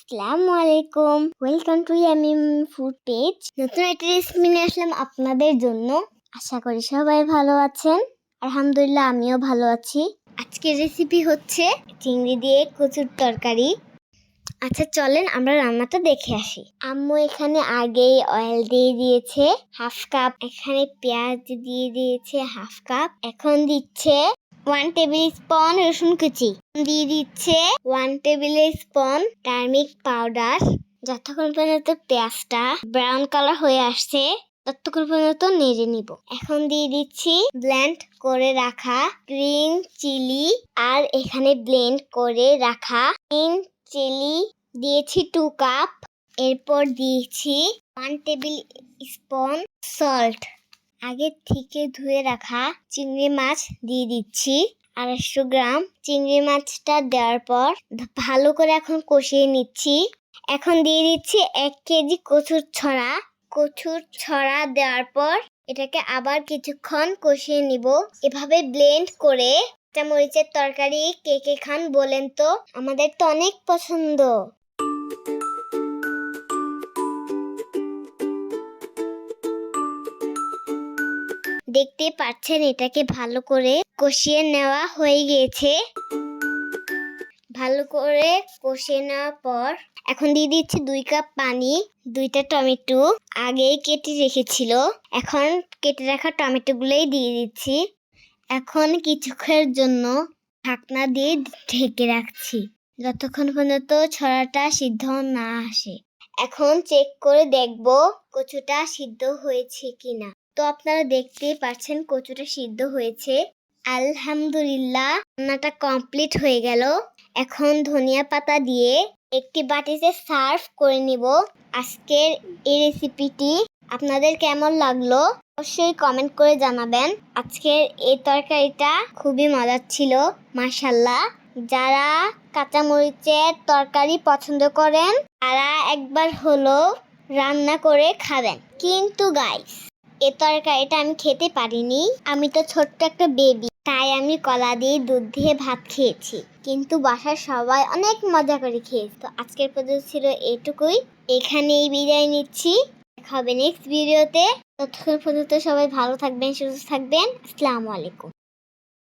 আসসালামু আলাইকুম welcome to Yamim food page নতুন একটা রেসিপি নিয়ে আসলাম আপনাদের জন্য। আশা করি সবাই ভালো আছেন। আলহামদুলিল্লাহ, আমিও ভালো আছি। আজকের রেসিপি হচ্ছে চিংড়ি দিয়ে কচুর তরকারি। আচ্ছা চলেন আমরা রান্নাটা দেখে আসি। আম্মু এখানে আগেই অয়েল দিয়ে দিয়েছে হাফ কাপ এখানে পেঁয়াজ দিয়ে দিয়েছে হাফ কাপ এখন দিচ্ছে ওয়ান টেবিল স্পুন রসুন কুচি। দিয়ে দিচ্ছে one tablespoon turmeric powder যতক্ষণ পর্যন্ত পেঁয়াজটা ব্রাউন কালার হয়ে আসছে, ততক্ষণ পর্যন্ত নেড়ে নিব। এখন দিয়ে দিচ্ছি ব্লেন্ড করে রাখা গ্রিন চিলি আর এখানে ব্লেন্ড করে রাখা গ্রিন চিলি দিয়েছি টু কাপ এরপর দিয়েছি ওয়ান টেবিল স্পুন সল্ট আগে থেকে ধুয়ে রাখা চিংড়ি মাছ দিয়ে দিচ্ছি। আড়াইশো গ্রাম চিংড়ি মাছটা দেওয়ার পর ভালো করে এখন কষিয়ে নিচ্ছি। এখন দিয়ে দিচ্ছি এক কেজি কচুর ছড়া। কচুর ছড়া দেওয়ার পর এটাকে আবার কিছুক্ষণ কষিয়ে নিব। এভাবে ব্লেন্ড করে মরিচের তরকারি কে কে খান বলেন তো? আমাদের তো অনেক পছন্দ। দেখতে পাচ্ছেন এটাকে ভালো করে কষিয়ে নেওয়া হয়ে গিয়েছে ভালো করে কষিয়ে নেওয়ার পর এখন দিয়ে দিচ্ছি দুই কাপ পানি, দুইটা টমেটো আগেই কেটে রেখেছিল। এখন কেটে রাখা টমেটোগুলোই দিয়ে দিচ্ছি। এখন কিছুক্ষণের জন্য ঢাকনা দিয়ে ঢেকে রাখছি যতক্ষণ পর্যন্ত ছড়াটা সিদ্ধ না আসে। এখন চেক করে দেখব কচুটা সিদ্ধ হয়েছে কিনা। তো আপনারা দেখতেই পাচ্ছেন কচুটা সিদ্ধ হয়েছে। আলহামদুলিল্লাহ, রান্নাটা কমপ্লিট হয়ে গেল। এখন ধনিয়া পাতা দিয়ে একটি বাটিতে সার্ভ করে নিব। আজকের এই রেসিপিটি আপনাদের কেমন লাগল অবশ্যই কমেন্ট করে জানাবেন। আজকের এই তরকারিটা খুবই মজার ছিল মাশাল্লাহ যারা কাঁচামরিচের তরকারি পছন্দ করেন, তারা একবার হলো রান্না করে খাবেন। কিন্তু গাইস এ তরকারিটা আমি খেতে পারিনি। আমি তো ছোট্ট একটা বেবি তাই আমি কলা দিয়ে দুধ দিয়ে ভাত খেয়েছি। কিন্তু বাসার সবাই অনেক মজা করে খেয়েছে। তো আজকের পর্যন্ত ছিল এটুকুই। এখানেই বিদায় নিচ্ছি। দেখা হবে নেক্সট ভিডিওতে ততক্ষণ পর্যন্ত সবাই ভালো থাকবেন, সুস্থ থাকবেন। আসসালামু আলাইকুম।